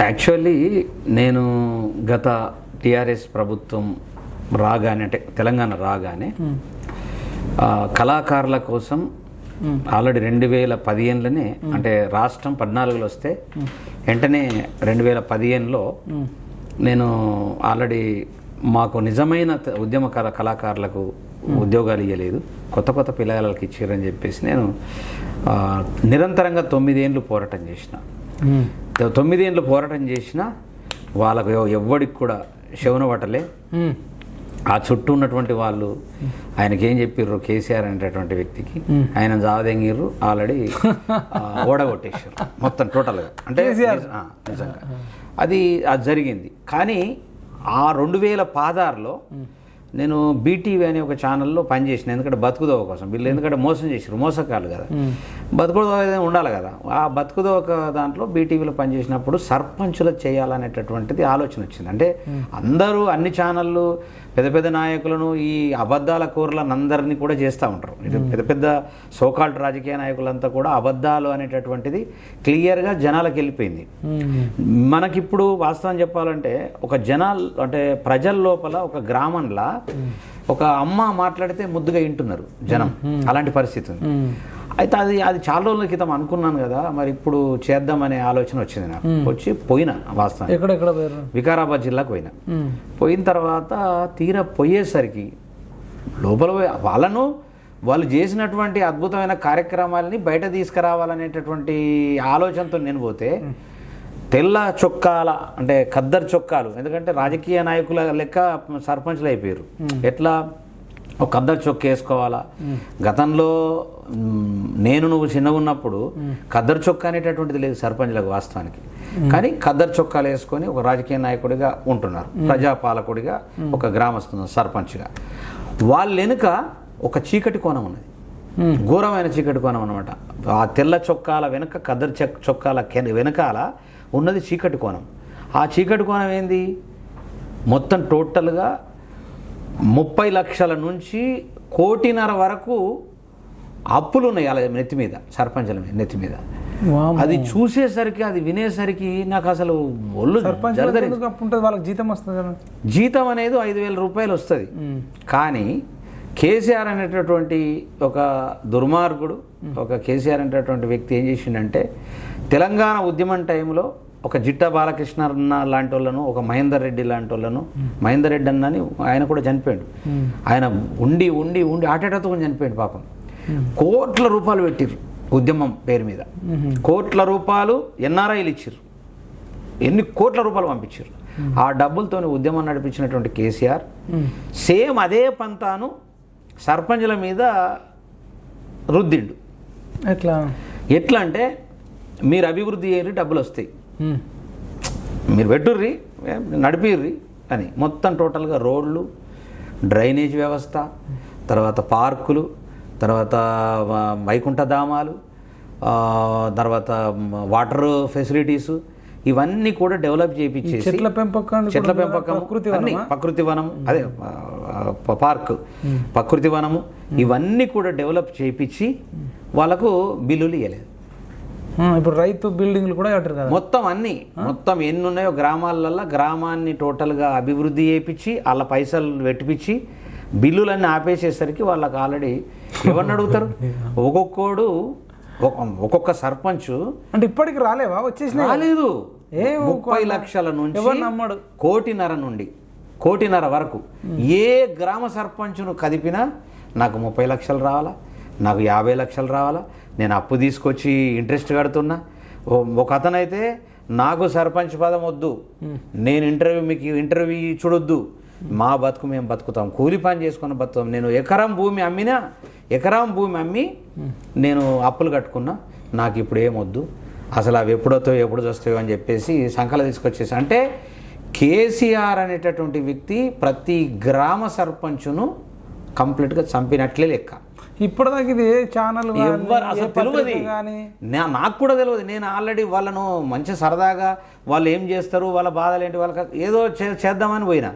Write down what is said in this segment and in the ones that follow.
Actually నేను గత TRS ప్రభుత్వం రాగానే అంటే తెలంగాణ రాగానే కళాకారుల కోసం ఆల్రెడీ రెండు వేల పదిహేనులోనే అంటే రాష్ట్రం పద్నాలుగులో వస్తే వెంటనే రెండు వేల పదిహేనులో నేను ఆల్రెడీ మాకు నిజమైన ఉద్యమకార కళాకారులకు ఉద్యోగాలు ఇవ్వలేదు కొత్త కొత్త పిల్లలకి ఇచ్చారని చెప్పేసి నేను నిరంతరంగా తొమ్మిదేండ్లు పోరాటం చేసిన. తొ- తొమ్మిదేండ్లు పోరాటం చేసిన వాళ్ళకు ఎవ- ఎవ్వడికి కూడా శవన పట్టలే. ఆ చుట్టూ ఉన్నటువంటి వాళ్ళు ఆయనకి ఏం చెప్పిర్రు? కేసీఆర్ అనేటటువంటి వ్యక్తికి ఆయన జావదెంగిర్రు ఆల్రెడీ ఓడగొట్టేసారు మొత్తం టోటల్గా. అంటే నిజంగా. అది అది జరిగింది. కానీ ఆ రెండు వేల పాదారులో నేను బీటీవీ అనే ఒక ఛానల్లో పనిచేసిన ఎందుకంటే బతుకుదోవ కోసం. వీళ్ళు ఎందుకంటే మోసం చేసారు మోసకాలు కదా. బతుకుదోవ ఏదైనా ఉండాలి కదా. ఆ బతుకుదోవ దాంట్లో బీటీవీలో పనిచేసినప్పుడు సర్పంచులు చేయాలనేటటువంటిది ఆలోచన వచ్చింది. అంటే అందరూ అన్ని ఛానళ్ళు పెద్ద పెద్ద నాయకులను ఈ అబద్ధాల కూరలను అందరినీ కూడా చేస్తూ ఉంటారు. పెద్ద పెద్ద సోకాల్డ్ రాజకీయ నాయకులంతా కూడా అబద్ధాలు అనేటటువంటిది క్లియర్గా జనాలకు వెళ్ళిపోయింది. మనకిప్పుడు వాస్తవం చెప్పాలంటే ఒక జనాల్ అంటే ప్రజల లోపల ఒక గ్రామంలో ఒక అమ్మ మాట్లాడితే ముద్దుగా వింటున్నారు జనం. అలాంటి పరిస్థితి ఉంది. అయితే అది అది చాలా రోజుల క్రితం అనుకున్నాను కదా మరి ఇప్పుడు చేద్దామనే ఆలోచన వచ్చింది నాకు. వచ్చి పోయినా వాస్తవం వికారాబాద్ జిల్లాకు పోయినా. పోయిన తర్వాత తీరా పోయేసరికి లోపల వాళ్ళను వాళ్ళు చేసినటువంటి అద్భుతమైన కార్యక్రమాలని బయట తీసుకురావాలనేటటువంటి ఆలోచనతో నేను పోతే తెల్ల చొక్కాల అంటే ఖద్దరు చొక్కాలు ఎందుకంటే రాజకీయ నాయకుల లెక్క సర్పంచ్లు అయిపోయారు. ఎట్లా? ఒక ఖద్దరు చొక్క వేసుకోవాలా? గతంలో నేను నువ్వు చిన్నగా ఉన్నప్పుడు ఖద్దరు చొక్క అనేటటువంటిది లేదు సర్పంచ్లకు వాస్తవానికి. కానీ ఖద్దరు చొక్కాలు వేసుకొని ఒక రాజకీయ నాయకుడిగా ఉంటున్నారు. ప్రజాపాలకుడిగా ఒక గ్రామస్తు సర్పంచ్గా. వాళ్ళ వెనుక ఒక చీకటి కోణం ఉన్నది. ఘోరమైన చీకటి కోణం అనమాట ఆ తెల్ల చొక్కాల వెనుక కద్దరు చెక్ చొక్కాల వెనకాల ఉన్నది చీకటి కోణం. ఆ చీకటి కోణం ఏంది? మొత్తం టోటల్గా ముప్పై లక్షల నుంచి కోటిన్నర వరకు అప్పులు ఉన్నాయి అలా నెత్తి మీద సర్పంచుల మీద నెత్తి మీద. అది చూసేసరికి అది వినేసరికి నాకు అసలు ఒళ్ళు వాళ్ళకి జీతం వస్తుంది జీతం అనేది ఐదు వేల రూపాయలు వస్తుంది. కానీ కేసీఆర్ అనేటటువంటి ఒక దుర్మార్గుడు ఒక కేసీఆర్ అనేటటువంటి వ్యక్తి ఏం చేసిండంటే తెలంగాణ ఉద్యమం టైంలో ఒక జిట్ట బాలకృష్ణ అన్న లాంటి వాళ్ళను ఒక మహేందర్ రెడ్డి లాంటి వాళ్ళను మహేందర్ రెడ్డి అన్నని ఆయన కూడా చనిపోయాడు. ఆయన ఉండి ఉండి ఉండి ఆటేటతో చనిపోయాడు పాపం. కోట్ల రూపాయలు పెట్టిర్రు ఉద్యమం పేరు మీద. కోట్ల రూపాయలు ఎన్ఆర్ఐలు ఇచ్చిర్రు. ఎన్ని కోట్ల రూపాయలు పంపించారు ఆ డబ్బులతో ఉద్యమం నడిపించినటువంటి కేసీఆర్ సేమ్ అదే పంతాను సర్పంచుల మీద రుద్దిండు. ఎట్లా? ఎట్లా అంటే మీరు అభివృద్ధి చేయరు డబ్బులు వస్తాయి. మీరు పెట్టుర్రి నడిపిర్రి అని. మొత్తం టోటల్గా రోడ్లు డ్రైనేజ్ వ్యవస్థ తర్వాత పార్కులు తర్వాత ఆ, వైకుంఠ ధామాలు ఆ, తర్వాత వాటర్ ఫెసిలిటీస్ ఇవన్నీ కూడా డెవలప్ చేయించేసి చెట్ల పెంపకం చెట్ల పెంపకం ప్రకృతి అన్ని? ప్రకృతి వనము అదే పార్క్ ప్రకృతి వనము ఇవన్నీ కూడా డెవలప్ చేయించి వాళ్ళకు బిల్లులు ఇవ్వలేదు ఇప్పుడు రైతు బిల్డింగ్లు కూడా కట్టారు కదా? మొత్తం అన్ని మొత్తం ఎన్ని ఉన్నాయో గ్రామాలల్లో గ్రామాన్ని టోటల్గా అభివృద్ధి చేయించి వాళ్ళ పైసలు పెట్టిపించి బిల్లులన్నీ ఆపేసేసరికి వాళ్ళకి ఆల్రెడీ ఎవరిని అడుగుతారు? ఒక్కొక్కడు ఒక- ఒక్కొక్క సర్పంచ్ అంటే ఇప్పటికి రాలేవా? వచ్చేసినాయి. రాలేదు. ఏ ముప్పై లక్షల నుంచి నమ్మడు. కోటిన్నర నుండి కోటిన్నర వరకు ఏ గ్రామ సర్పంచ్ను కదిపినా నాకు ముప్పై లక్షలు రావాలా? నాకు యాభై లక్షలు రావాలా? నేను అప్పు తీసుకొచ్చి ఇంట్రెస్ట్ కడుతున్నా? ఒక అతనైతే నాకు సర్పంచ్ పదం వద్దు. నేను ఇంటర్వ్యూ మీకు ఇంటర్వ్యూ చూడొద్దు. మా బతుకు మేము బతుకుతాం. కూలి పని చేసుకుని బతుకుతాం. నేను ఎకరం భూమి అమ్మినా ఎకరం భూమి అమ్మి నేను అప్పులు కట్టుకున్నా నాకు ఇప్పుడు ఏమొద్దు? అసలు అవి ఎప్పుడొస్తాయో ఎప్పుడు వస్తాయో అని చెప్పేసి సంకల తీసుకొచ్చేసి. అంటే కేసీఆర్ అనేటటువంటి వ్యక్తి ప్రతి గ్రామ సర్పంచును కంప్లీట్గా చంపినట్లే లెక్క. ఇప్పటిదాకా ఇది ఏ ఛానల్ అసలు తెలియదు కానీ నాకు కూడా తెలియదు నేను ఆల్రెడీ వాళ్ళను మంచి సరదాగా వాళ్ళు ఏం చేస్తారు వాళ్ళ బాధలు ఏంటి వాళ్ళకి ఏదో చేద్దామని పోయినా.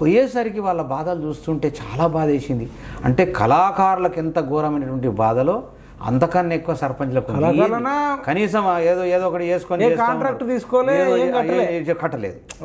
పోయేసరికి వాళ్ళ బాధలు చూస్తుంటే చాలా బాధ వేసింది అంటే కళాకారులకు ఎంత ఘోరమైనటువంటి బాధలో అంతకన్నా ఎక్కువ సర్పంచ్లకు. కళాకారులనా? కనీసం ఏదో ఏదో ఒకటి చేసుకొని కాంట్రాక్ట్ ఉంటారు. తీసుకోలే, ఏదో- ఏం కట్టలే. ఏ- ఏ- కట్టలేదు